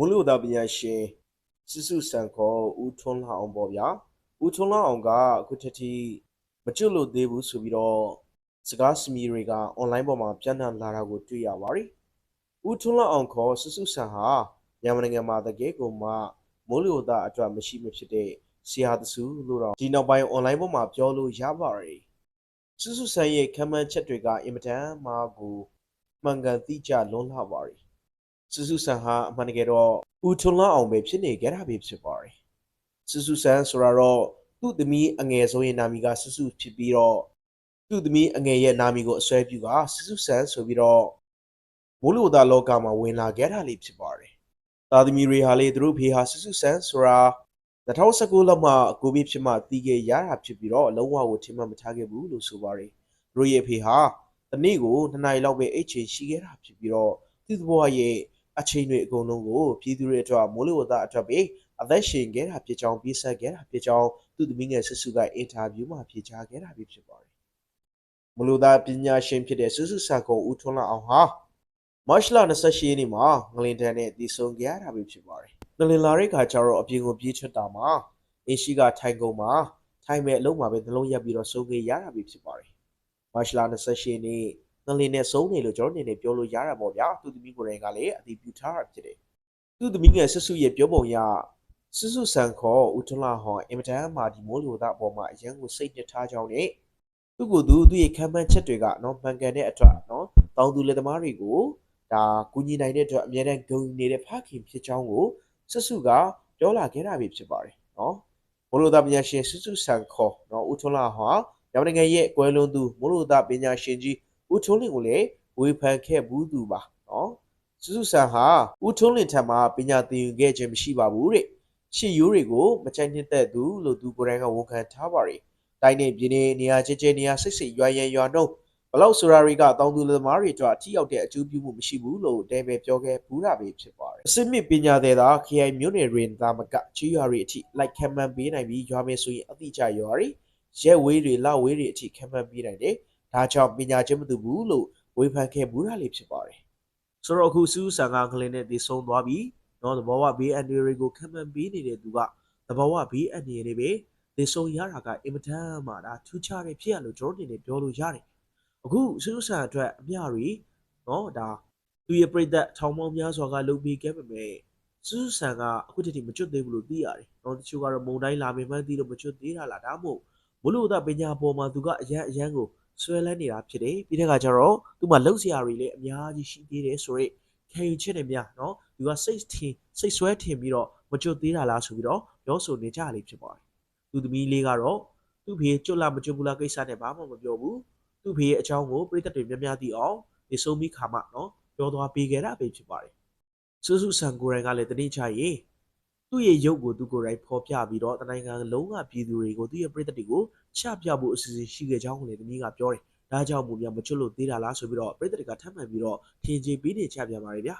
မိုးလေဝသပညာရှင်စစ်စုစံခေါ်ဦးထွန်းလှအောင်ပေါ့ဗျာဦးထွန်းလှအောင်ကအခုထက်ထိမကျွတ်လို့သေးဘူးဆိုပြီးတော့စကားစမီတွေကအွန်လိုင်းပေါ်မှာပြန့်နှံ့လာတာကိုတွေ့ရပါတယ်ဦးထွန်းလှအောင်ခေါ်စစ်စုစံဟာမြန်မာနိုင်ငံမှာတကယ်ကိုမှမိုးလေဝသအတွက်မရှိမဖြစ်တဲ့ဆရာတစုလို့တော့ဒီနောက်ပိုင်းအွန်လိုင်းပေါ်မှာပြောလို့ရပါတယ်စစ်စုစံရဲ့ခံမှန်းချက်တွေကအင်မတန်မှကိုမှန်ကန်သိကြလွန်းလှပါတယ် စုစုဆန်ဟာအမှန်တကယ်တော့ဦးထွန်းလောင်းအောင်ပဲဖြစ်နေကြတာပဲဖြစ်ပါတယ်။စုစုဆန်ဆိုတာတော့သူ့သမီးအငယ်ဆုံးရဲ့နာမည်ကစုစုဖြစ်ပြီးတော့သူ့သမီးအငယ်ရဲ့နာမည်ကိုအစွဲပြုကစုစုဆန်ဆိုပြီးတော့မိုးလေဝသလောကမှာဝင်လာခဲ့တာလေးဖြစ်ပါတယ်။သားသမီးတွေဟာလေသူတို့ဖေဟာစုစုဆန်ဆိုတာ2019လောက်မှကိုဗစ်ဖြစ်မှတီးခဲ့ရတာဖြစ်ပြီးတော့လုံးဝကိုထင်မှတ်မထားခဲ့ဘူးလို့ဆိုပါတယ်။သူတို့ရဲ့ဖေဟာတနေ့ကို2နာရီလောက်ပဲအိတ်ချင်ရှိခဲ့တာဖြစ်ပြီးတော့သူ့ဘဝရဲ့ အချိန်တွေအကုန်လုံးကိုပြည်သူတွေအတွက်မိုးလေဝသအတွက်ပဲအသက်ရှင်ခဲ့တာဖြစ်ကြောင်းပြဆက်ခဲ့တာဖြစ်ကြောင်းသူ့သမီးငယ်ဆဆူကအင်တာဗျူးမှာဖြေကြားခဲ့တာဖြစ်ပါတယ်။မိုးလေဝသပညာရှင်ဖြစ်တဲ့ဆဆူဆန်ကုံဦးထွန်းလာအောင်ဟာမတ်လ28ရက်နေ့မှာငလင်တန်းနဲ့တည်ဆုံခဲ့ရတာပဲဖြစ်ပါတယ်။ငလင်လာတဲ့ခါကျတော့အပြင်ကိုပြေးထွက်တာမှာအင်းရှိကထိုင်ကုန်မှာထိုင်မဲ့အလုံးမှာပဲနှလုံးရက်ပြီးတော့ဆုံးခဲ့ရတာပဲဖြစ်ပါတယ်။မတ်လ28ရက်နေ့ ငလင်နဲ့ဆုံးနေလို့ကျွန်တော်အနေနဲ့ပြောလို့ရတာပေါ့ဗျာသူသမီးကိုယ်တိုင်ကလည်းအတည်ပြုထားတာဖြစ်တယ်သူသမီးငယ်ဆဆူရဲ့ပြောပုံရဆဆူဆန်ခေါ်ဦးထွန်းလာဟောအင်မတန်မှဒီမိုးလေဝသအပေါ်မှာအရန်ကိုစိတ်နှစ်ထားကြောင်းနဲ့သူ့ကိုယ်သူသူ့ရဲ့ခံမှန်းချက်တွေကနော်မှန်ကန်တဲ့အတွက်နော်တောင်သူလက်သမားတွေကိုဒါကူညီနိုင်တဲ့အတွက်အများတန်းဂုဏ်ယူနေတဲ့ဖခင်ဖြစ်ကြောင်းကိုဆဆူကပြောလာခဲ့တာပဲဖြစ်ပါတယ်နော်မိုးလေဝသပညာရှင်ဆဆူဆန်ခေါ်နော်ဦးထွန်းလာဟောမြန်မာနိုင်ငံရဲ့အကွဲလုံးသူမိုးလေဝသပညာရှင်ကြီး ဦးထွန်းလင်းကိုလည်းဝေဖန်ခဲ့ဘူးသူပါနော်စုစုဆန်ဟာဦးထွန်းလင်းထံမှာပညာသင်ယူခဲ့ခြင်းမရှိပါဘူးတဲ့ရှစ်ရိုးတွေကိုမချိုက်နှစ်သက်သူလို့သူကိုယ်တိုင်ကဝန်ခံထားပါတယ်တိုင်းနေပြည်နေနေရာကျကျနေရာစိတ်စိတ်ရွာရန်ရွာနှုတ်ဘလောက်ဆိုရာတွေကတောင်သူလူသမားတွေအတွက်အထီးရောက်တဲ့အကျိုးပြုမှုမရှိဘူးလို့တဲပဲပြောခဲ့ဘူးတာပဲဖြစ်ပါတယ်အစစ်မြစ်ပညာသည်သာခရိုင်မြို့နယ်ရင်သားမကချီရွာတွေအထိလိုက်ခံမှန်းပေးနိုင်ပြီးရွာမယ်ဆိုရင်အတိအကျရွာတွေရဲဝေးတွေလဝေးတွေအထိခံမှန်းပေးနိုင်တယ် ဒါကြောင့်ပညာချင်းမတူဘူးလို့ဝေဖန်ခဲ့မှုတာလေးဖြစ်ပါတယ်ဆိုတော့အခုစူးဆန်ကကလင်းနဲ့တည်ဆုံသွားပြီးတော့သဘောဝဘေးအန္တရာယ်ကိုခံမှန်းပေးနေတဲ့သူကသဘောဝဘေးအန္တရာယ်တွေပဲတည်ဆုံရတာကအင်မတန်မှဒါထူးခြားတဲ့ဖြစ်ရလို့ကျွန်တော်တင်နေပြောလို့ရတယ်အခုစူးဆန်အတွက်အမျှတွေနော်ဒါသူရဲ့ပြိသက်ထောင်ပေါင်းများစွာကလုံပြီးခဲ့ပေမဲ့စူးဆန်ကအခုတည်းကမချွတ်သေးဘူးလို့သိရတယ်။တော့တချို့ကတော့မုံတိုင်းလာပေမဲ့သိလို့မချွတ်သေးတာလားဒါမှမဟုတ်မလို့သာပညာပေါ်မှာသူကအရန်အရန်ကို ဆွဲလန်းနေတာဖြစ်တယ်ပြီးတဲ့အခါကျတော့သူ့မှာလှုပ်ရှားတွေလည်းအများကြီးရှိသေးတယ်ဆိုတော့ခံယူချက်တွေများနော်သူကစိတ်ထင်စိတ်ဆွဲထင်ပြီးတော့မကျွတ်သေးတာလားဆိုပြီးတော့ပြောဆိုနေကြလေးဖြစ်ပါတယ်သူသမီးလေးကတော့သူ့ဖေကျွတ်လားမကျွတ်ဘူးလားကိစ္စနဲ့ဘာမှမပြောဘူးသူ့ဖေရဲ့အကြောင်းကိုပြည်သက်တွေများများသိအောင်ဒီဆုံးပြီးခါမှနော်ပြောသွားပေးခဲ့တာပဲဖြစ်ပါတယ်စုစုဆန်ကိုရန်ကလည်းတတိချရေး သူ့ရဲ့ရုပ်ကိုသူကိုယ်တိုင်ဖော်ပြပြီးတော့တနိုင်ငံလုံးကပြည်သူတွေကိုသူ့ရဲ့ပြည်သက်တွေကိုချပြဖို့အစီအစဉ်ရှိခဲ့ကြောင်းကိုလည်းသမီးကပြောတယ်။ဒါကြောင့်မို့ပြမချွတ်လို့သေးတာလားဆိုပြီးတော့ပြည်သက်တွေကထပ်မံပြီးတော့ထင်ကြေးပေးနေချပြန်ပါတယ်ဗျာ